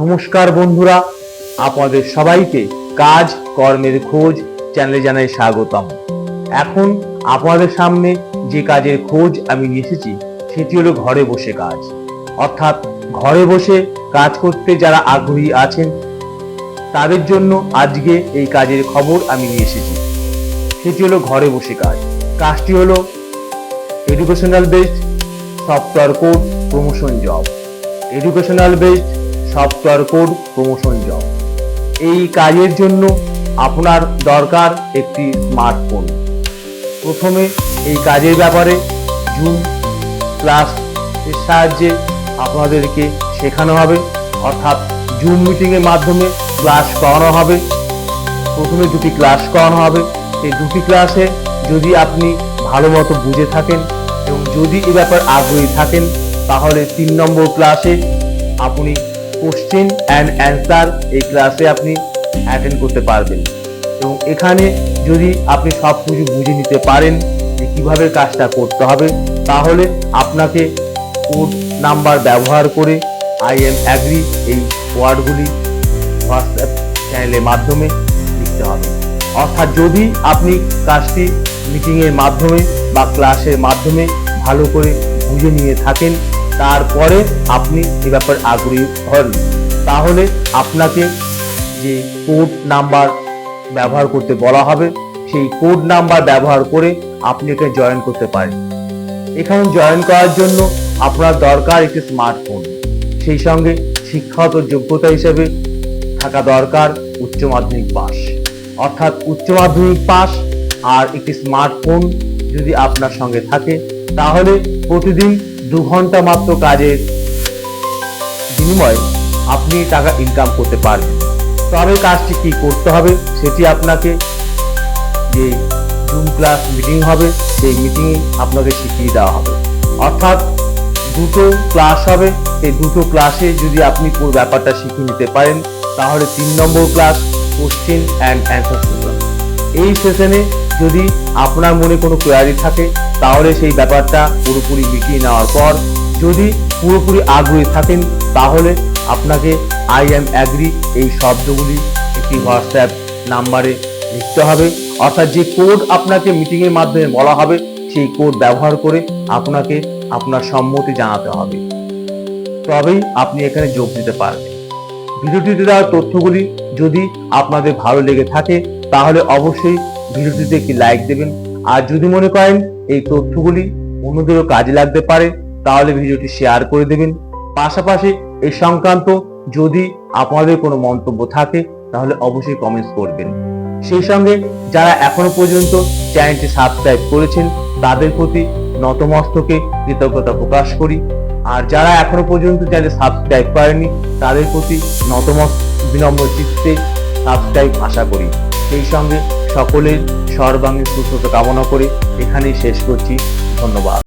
নমস্কার বন্ধুরা, আপনাদের সবাইকে কাজ, কর্মের খোঁজ চ্যানেলে জানাই স্বাগতম। এখন আপনাদের সামনে যে কাজের খোঁজ আমি নিয়ে এসেছি, সেটি হলো ঘরে বসে কাজ। অর্থাৎ ঘরে বসে কাজ করতে যারা আগ্রহী আছেন, তাদের জন্য আজকে এই কাজের খবর আমি নিয়ে এসেছি। সেটি হলো ঘরে বসে কাজ। কাজটি হলো educational based software code promotion job educational based software code promotion job এই কাজের জন্য আপনার দরকার একটি স্মার্টফোন প্রথমে এই কাজের ব্যাপারে জুম ক্লাস এর সাহায্যে আপনাদেরকে শেখানো হবে। অর্থাৎ জুম মিটিংয়ের মাধ্যমে ক্লাস করানো হবে। প্রথমে দুটি ক্লাস করানো হবে। এই দুটি ক্লাসে যদি আপনি ভালো মতো বুঝে থাকেন এবং যদি এ ব্যাপার আগ্রহী থাকেন, তাহলে তিন নম্বর ক্লাসে আপনি কোশ্চেন অ্যান্ড অ্যান্সার এই ক্লাসে আপনি অ্যাটেন্ড করতে পারবেন। এবং এখানে যদি আপনি সব কিছু বুঝে নিতে পারেন যে কীভাবে কাজটা করতে হবে, তাহলে আপনাকে কোড নাম্বার ব্যবহার করে আই এম অ্যাগ্রি এই ওয়ার্ডগুলি হোয়াটসঅ্যাপ চ্যানেলের মাধ্যমে লিখতে হবে। অর্থাৎ যদি আপনি কাজটি মিটিংয়ের মাধ্যমে বা ক্লাসের মাধ্যমে ভালো করে বুঝে নিয়ে থাকেন তারপরে আপনি এ ব্যাপারে আগ্রহী হন। তাহলে আপনাকে যে কোড নাম্বার ব্যবহার করতে বলা হবে, সেই কোড নাম্বার ব্যবহার করে আপনি এখানে জয়েন করতে পারেন। এখানে জয়েন করার জন্য আপনার দরকার একটি স্মার্টফোন সেই সঙ্গে শিক্ষাগত যোগ্যতা হিসেবে থাকা দরকার উচ্চ মাধ্যমিক পাস অর্থাৎ উচ্চ মাধ্যমিক পাস আর একটি স্মার্টফোন যদি আপনার সঙ্গে থাকে, তাহলে প্রতিদিন দু ঘণ্টা মাত্র কাজের বিনিময়ে আপনি টাকা ইনকাম করতে পারবেন। তবে কাজটি কি করতে হবে সেটি আপনাকে যে জুম ক্লাস মিটিং হবে, সেই মিটিংয়ে আপনাকে শিখিয়ে দেওয়া হবে। অর্থাৎ দুটো ক্লাস হবে, এই দুটো ক্লাসে যদি আপনি পুরো ব্যাপারটা শিখে নিতে পারেন, তাহলে তিন number class question and answer এই সেশনে যদি আপনার মনে কোনো কোয়ারি থাকে, তাহলে সেই ব্যাপারটা পুরোপুরি মিটিয়ে নেওয়ার পর যদি পুরোপুরি আগ্রহী থাকেন, তাহলে আপনাকে আই এম অ্যাগ্রি এই শব্দগুলি একটি হোয়াটসঅ্যাপ নাম্বারে লিখতে হবে। অর্থাৎ যে কোড আপনাকে মিটিংয়ের মাধ্যমে বলা হবে, সেই কোড ব্যবহার করে আপনাকে আপনার সম্মতি জানাতে হবে। তবেই আপনি এখানে যোগ দিতে পারবেন। ভিডিওটিতে দেওয়া তথ্যগুলি যদি আপনাদের ভালো লেগে থাকে তাহলে অবশ্যই ভিডিওটিতে একটি লাইক দেবেন। আর যদি মনে করেন এই তথ্যগুলি অন্যদেরও কাজে লাগতে পারে, তাহলে ভিডিওটি শেয়ার করে দেবেন। পাশাপাশি এই সংক্রান্ত যদি আপনাদের কোনো মন্তব্য থাকে, তাহলে অবশ্যই কমেন্টস করবেন। সেই সঙ্গে যারা এখনও পর্যন্ত চ্যানেলটি সাবস্ক্রাইব করেছেন, তাদের প্রতি নতমস্তকে কৃতজ্ঞতা প্রকাশ করি। আর যারা এখনও পর্যন্ত চ্যানেল সাবস্ক্রাইব করেনি তাদের প্রতি নতমস্ত বিনম্র চিত্তে সাবস্ক্রাইব আশা করি। সেই সঙ্গে সকলের সর্বাঙ্গীন সুস্থতা কামনা করে এখানেই শেষ করছি। ধন্যবাদ।